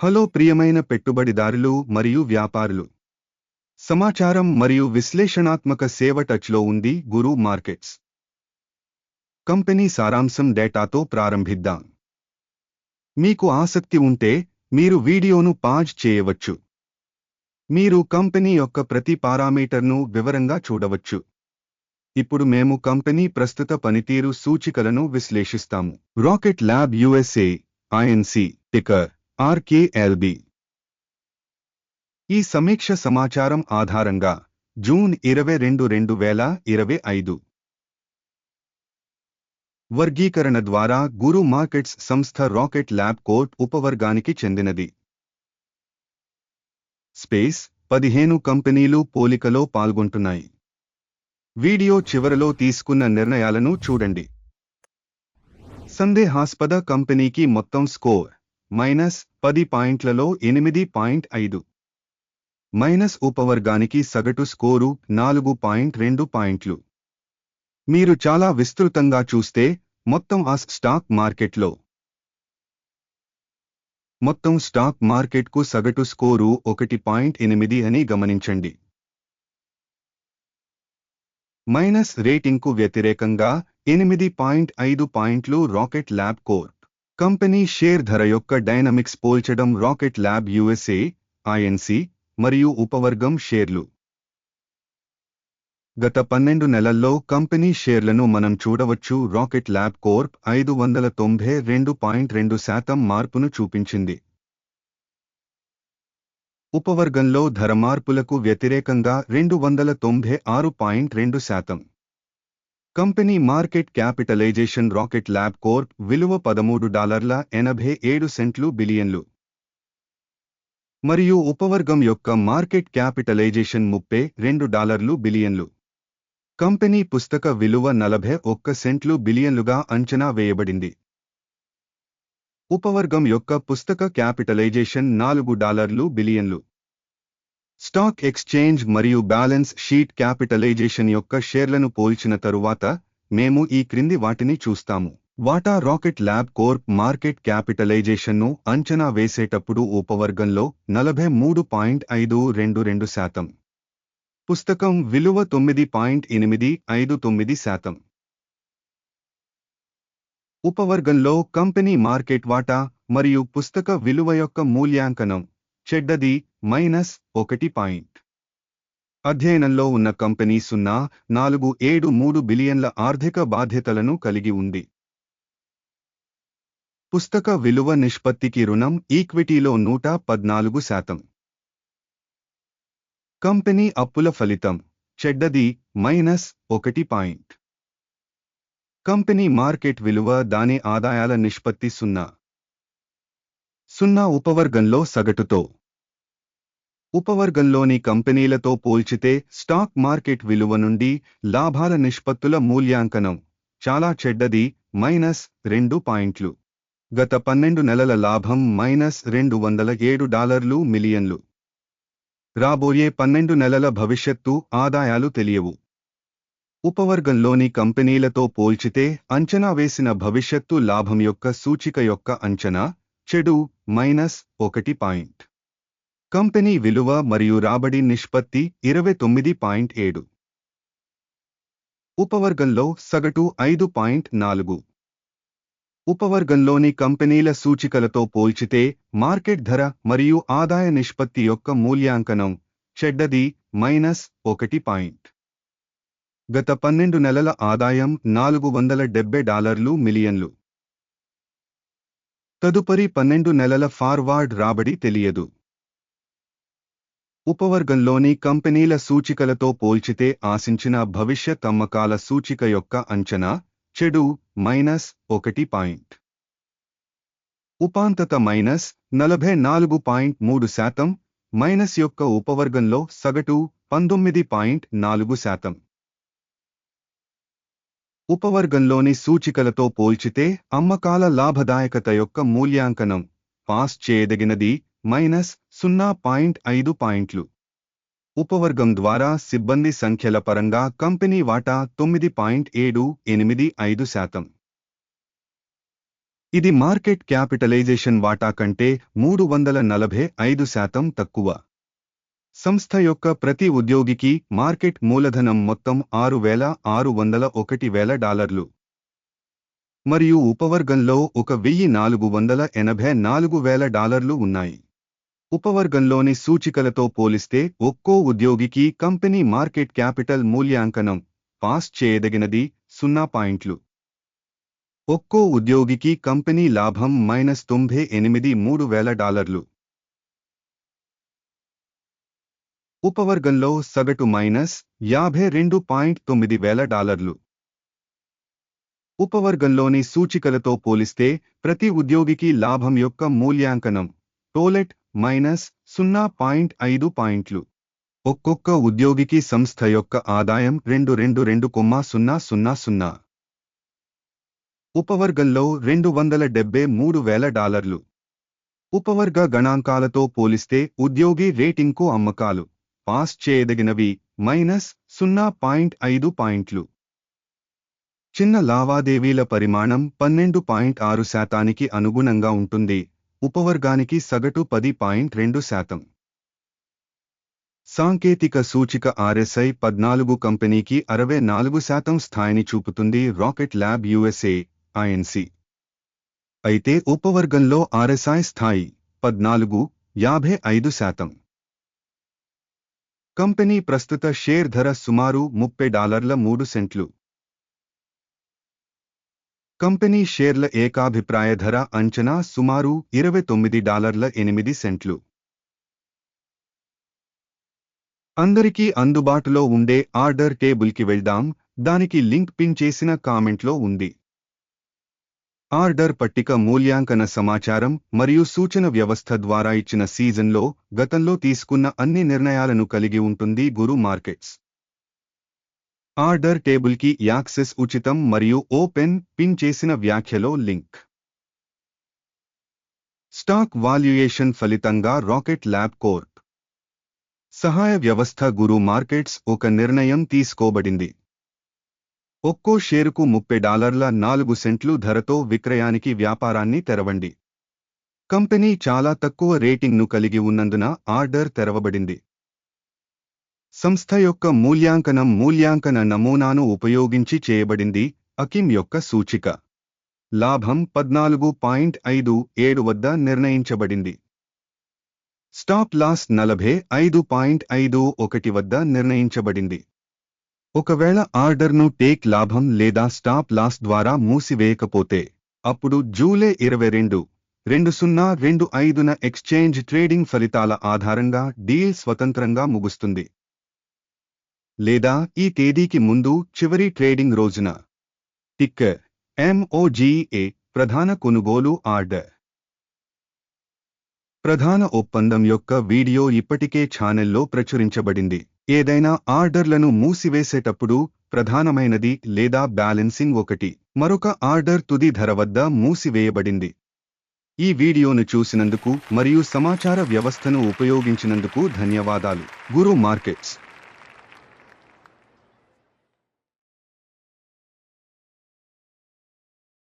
Hello ప్రియమైన పెట్టుబడిదారులు మరియు వ్యాపారులు. సమాచారం మరియు విశ్లేషణాత్మక సేవ టచ్లో ఉంది గురు మార్కెట్స్. కంపెనీ సారాంశం డేటాతో ప్రారంభిద్దాం. మీకు ఆసక్తి ఉంటే మీరు వీడియోను పాజ్ చేయవచ్చు. మీరు కంపెనీ యొక్క ప్రతి పారామీటర్ను వివరంగా చూడవచ్చు. ఇప్పుడు మేము కంపెనీ ప్రస్తుత పనితీరు సూచికలను విశ్లేషిస్తాము. Rocket Lab USA INC ticker RKLB. ఈ సమీక్ష సమాచారం ఆధారంగా జూన్ ఇరవై రెండు రెండు వేల ఇరవై ఐదు వర్గీకరణ ద్వారా గురు మార్కెట్స్ సంస్థ రాకెట్ ల్యాబ్ కోర్ట్ ఉపవర్గానికి చెందినది. స్పేస్ పదిహేను కంపెనీలు పోలికలో పాల్గొంటున్నాయి. వీడియో చివరలో తీసుకున్న నిర్ణయాలను చూడండి. సందేహాస్పద కంపెనీకి మొత్తం స్కోర్ మైనస్ పది పాయింట్లలో ఎనిమిది పాయింట్ ఐదు. మైనస్ ఉపవర్గానికి సగటు స్కోరు నాలుగు పాయింట్ రెండు పాయింట్లు. మీరు చాలా విస్తృతంగా చూస్తే మొత్తం ఆ స్టాక్ మార్కెట్లో. మొత్తం స్టాక్ మార్కెట్కు సగటు స్కోరు ఒకటి పాయింట్ ఎనిమిది అని గమనించండి. మైనస్ రేటింగ్కు వ్యతిరేకంగా ఎనిమిది పాయింట్ ఐదు పాయింట్లు Rocket Lab Corp. Company share ధర యొక్క డైనమిక్స్ పోల్చడం రాకెట్ ల్యాబ్ యుఎస్ఏ ఐఎన్సి మరియు ఉపవర్గం షేర్లు. గత పన్నెండు నెలల్లో కంపెనీ షేర్లను మనం చూడవచ్చు. రాకెట్ ల్యాబ్ కోర్ప్ ఐదు వందల తొంభై రెండు పాయింట్ రెండు శాతం మార్పును చూపించింది. ఉపవర్గంలో ధర మార్పులకు వ్యతిరేకంగా రెండు వందల తొంభై ఆరు పాయింట్ రెండు శాతం. Company market capitalisation Rocket Lab Corp విలువ పదమూడు డాలర్ల ఎనభై ఏడు సెంట్లు బిలియన్లు. మరియు ఉపవర్గం యొక్క మార్కెట్ క్యాపిటలైజేషన్ ముప్పై రెండు డాలర్లు బిలియన్లు. కంపెనీ పుస్తక విలువ నలభై ఒక్క సెంట్లు బిలియన్లుగా అంచనా వేయబడింది. ఉపవర్గం యొక్క పుస్తక క్యాపిటలైజేషన్ నాలుగు డాలర్లు బిలియన్లు. స్టాక్ ఎక్స్చేంజ్ మరియు బ్యాలెన్స్ షీట్ క్యాపిటలైజేషన్ యొక్క షేర్లను పోల్చిన తరువాత మేము ఈ క్రింది వాటిని చూస్తాము. వాటా రాకెట్ ల్యాబ్ కోర్ప్ మార్కెట్ క్యాపిటలైజేషన్ను అంచనా వేసేటప్పుడు ఉపవర్గంలో నలభై మూడు పాయింట్ ఐదు రెండు రెండు శాతం. పుస్తకం విలువ తొమ్మిది పాయింట్ ఎనిమిది ఐదు తొమ్మిది శాతం. ఉపవర్గంలో కంపెనీ మార్కెట్ వాటా మరియు పుస్తక విలువ యొక్క మూల్యాంకనం చెడ్డది మైనస్ ఒకటి పాయింట్. అధ్యయనంలో ఉన్న కంపెనీ సున్నా నాలుగు ఏడు మూడు బిలియన్ల ఆర్థిక బాధ్యతలను కలిగి ఉంది. పుస్తక విలువ నిష్పత్తికి రుణం ఈక్విటీలో నూట పద్నాలుగు శాతం. కంపెనీ అప్పుల ఫలితం చెడ్డది మైనస్ ఒకటి పాయింట్. కంపెనీ మార్కెట్ విలువ దాని ఆదాయాల నిష్పత్తి సున్నా. సున్నా ఉపవర్గంలో సగటుతో. ఉపవర్గంలోని కంపెనీలతో పోల్చితే స్టాక్ మార్కెట్ విలువ నుండి లాభాల నిష్పత్తుల మూల్యాంకనం చాలా చెడ్డది మైనస్ రెండు పాయింట్లు. గత పన్నెండు నెలల లాభం మైనస్ రెండు వందల ఏడు డాలర్లు మిలియన్లు. రాబోయే పన్నెండు నెలల భవిష్యత్తు ఆదాయాలు తెలియవు. ఉపవర్గంలోని కంపెనీలతో పోల్చితే అంచనా వేసిన భవిష్యత్తు లాభం యొక్క సూచిక యొక్క అంచనా చెడు మైనస్ ఒకటి పాయింట్. కంపెనీ విలువ మరియు రాబడి నిష్పత్తి ఇరవై తొమ్మిది పాయింట్ ఏడు. ఉపవర్గంలో సగటు ఐదు పాయింట్ నాలుగు. ఉపవర్గంలోని కంపెనీల సూచికలతో పోల్చితే మార్కెట్ ధర మరియు ఆదాయ నిష్పత్తి యొక్క మూల్యాంకనం చెడ్డది మైనస్ ఒకటి పాయింట్. గత పన్నెండు నెలల ఆదాయం నాలుగు వందల డెబ్బై డాలర్లు మిలియన్లు. తదుపరి పన్నెండు నెలల ఫార్వార్డ్ రాబడి తెలియదు. ఉపవర్గంలోని కంపెనీల సూచికలతో పోల్చితే ఆశించిన భవిష్యత్ అమ్మకాల సూచిక యొక్క అంచనా చెడు మైనస్ ఒకటి పాయింట్. ఉపాంతత మైనస్ నలభై నాలుగు పాయింట్ మూడు శాతం మైనస్ యొక్క ఉపవర్గంలో సగటు పంతొమ్మిది పాయింట్ నాలుగు శాతం. ఉపవర్గంలోని సూచికలతో పోల్చితే అమ్మకాల లాభదాయకత యొక్క మూల్యాంకనం పాస్ చేయదగినది మైనస్ సున్నా పాయింట్ ఐదు పాయింట్లు. ఉపవర్గం ద్వారా సిబ్బంది సంఖ్యల పరంగా కంపెనీ వాటా తొమ్మిది పాయింట్ ఏడు ఎనిమిది ఐదు శాతం. ఇది మార్కెట్ క్యాపిటలైజేషన్ వాటా కంటే మూడు వందల నలభై ఐదు శాతం తక్కువ. సంస్థ యొక్క ప్రతి ఉద్యోగికి మార్కెట్ మూలధనం మొత్తం ఆరు వేల ఆరు వందల ఒకటి వేల డాలర్లు. మరియు ఉపవర్గంలో ఒక వెయ్యి నాలుగు వందల ఎనభై నాలుగు వేల డాలర్లు ఉన్నాయి. ఉపవర్గంలోని సూచికలతో పోలిస్తే ఒక్కో ఉద్యోగికి కంపెనీ మార్కెట్ క్యాపిటల్ మూల్యాంకనం పాస్ చేయదగినది సున్నా పాయింట్లు. ఒక్కో ఉద్యోగికి కంపెనీ లాభం మైనస్ తొంభై ఎనిమిది మూడు వేల డాలర్లు. ఉపవర్గంలో సగటు మైనస్ యాభై రెండు పాయింట్ తొమ్మిది వేల డాలర్లు. ఉపవర్గంలోని సూచికలతో పోలిస్తే ప్రతి ఉద్యోగికి లాభం యొక్క మూల్యాంకనం టోలెట్ మైనస్ సున్నా పాయింట్ ఐదు పాయింట్లు. ఒక్కొక్క ఉద్యోగికి సంస్థ యొక్క ఆదాయం రెండు రెండు రెండు కొమ్మా సున్నా సున్నా సున్నా. ఉపవర్గంలో రెండు వందల డెబ్బై మూడు వేల డాలర్లు. ఉపవర్గ గణాంకాలతో పోలిస్తే ఉద్యోగి రేటింగ్కు అమ్మకాలు. పాస్ చేయదగినవి మైనస్ సున్నా పాయింట్ ఐదు పాయింట్లు. చిన్న లావాదేవీల పరిమాణం పన్నెండు పాయింట్ ఆరు శాతానికి అనుగుణంగా ఉంటుంది. ఉపవర్గానికి సగటు పది పాయింట్ రెండు శాతం. సాంకేతిక సూచిక ఆర్ఎస్ఐ పద్నాలుగు కంపెనీకి అరవై నాలుగు శాతం స్థాయిని చూపుతుంది రాకెట్ ల్యాబ్ యుఎస్ఏ ఐఎన్సి అయితే ఉపవర్గంలో ఆర్ఎస్ఐ స్థాయి పద్నాలుగు యాభై ఐదు శాతం. కంపెనీ ప్రస్తుత షేర్ ధర సుమారు ముప్పై డాలర్ల మూడు సెంట్లు. కంపెనీ షేర్ల ఏకాభిప్రాయ ధర అంచనా సుమారు ఇరవై తొమ్మిది డాలర్ల ఎనిమిది సెంట్లు. అందరికీ అందుబాటులో ఉండే ఆర్డర్ టేబుల్కి వెళ్దాం దానికి లింక్ పిన్ చేసిన కామెంట్లో ఉంది. ఆర్డర్ పట్టిక మూల్యాంకన సమాచారం మరియు సూచన వ్యవస్థ ద్వారా ఇచ్చిన సీజన్లో గతంలో తీసుకున్న అన్ని నిర్ణయాలను కలిగి ఉంటుంది గురు మార్కెట్స్. ఆర్డర్ టేబుల్కి యాక్సెస్ ఉచితం మరియు ఓపెన్ పిన్ చేసిన వ్యాఖ్యలో లింక్. స్టాక్ వాల్యుయేషన్ ఫలితంగా రాకెట్ ల్యాబ్ కోర్ప్ సహాయ వ్యవస్థ గురు మార్కెట్స్ ఒక నిర్ణయం తీసుకోబడింది. ఒక్కో షేరుకు ముప్పై డాలర్ల నాలుగు సెంట్లు ధరతో విక్రయానికి వ్యాపారాన్ని తెరవండి. కంపెనీ చాలా తక్కువ రేటింగ్ను కలిగి ఉన్నందున ఆర్డర్ తెరవబడింది. సంస్థ యొక్క మూల్యాంకనం మూల్యాంకన నమూనాను ఉపయోగించి చేయబడింది అకిమ్ యొక్క సూచిక. లాభం పద్నాలుగు పాయింట్ ఐదు ఏడు వద్ద నిర్ణయించబడింది. స్టాప్ లాస్ నలభై ఐదు పాయింట్ ఐదు ఒకటి వద్ద నిర్ణయించబడింది. ఒకవేళ ఆర్డర్ను టేక్ లాభం లేదా స్టాప్ లాస్ ద్వారా మూసివేయకపోతే అప్పుడు జూలై ఇరవై రెండు రెండు సున్నా రెండు ఐదున ఎక్స్చేంజ్ ట్రేడింగ్ ఫలితాల ఆధారంగా డీల్ స్వతంత్రంగా ముగుస్తుంది. లేదా ఈ తేదీకి ముందు చివరి ట్రేడింగ్ రోజున. టిక్కర్ ఎంఓజీఏ ప్రధాన కొనుగోలు ఆర్డర్. ప్రధాన ఒప్పందం యొక్క వీడియో ఇప్పటికే ఛానెల్లో ప్రచురించబడింది. ఏదైనా ఆర్డర్లను మూసివేసేటప్పుడు ప్రధానమైనది లేదా బ్యాలెన్సింగ్ ఒకటి. మరొక ఆర్డర్ తుది ధర వద్ద మూసివేయబడింది. ఈ వీడియోను చూసినందుకు మరియు సమాచార వ్యవస్థను ఉపయోగించినందుకు ధన్యవాదాలు. గురు మార్కెట్స్.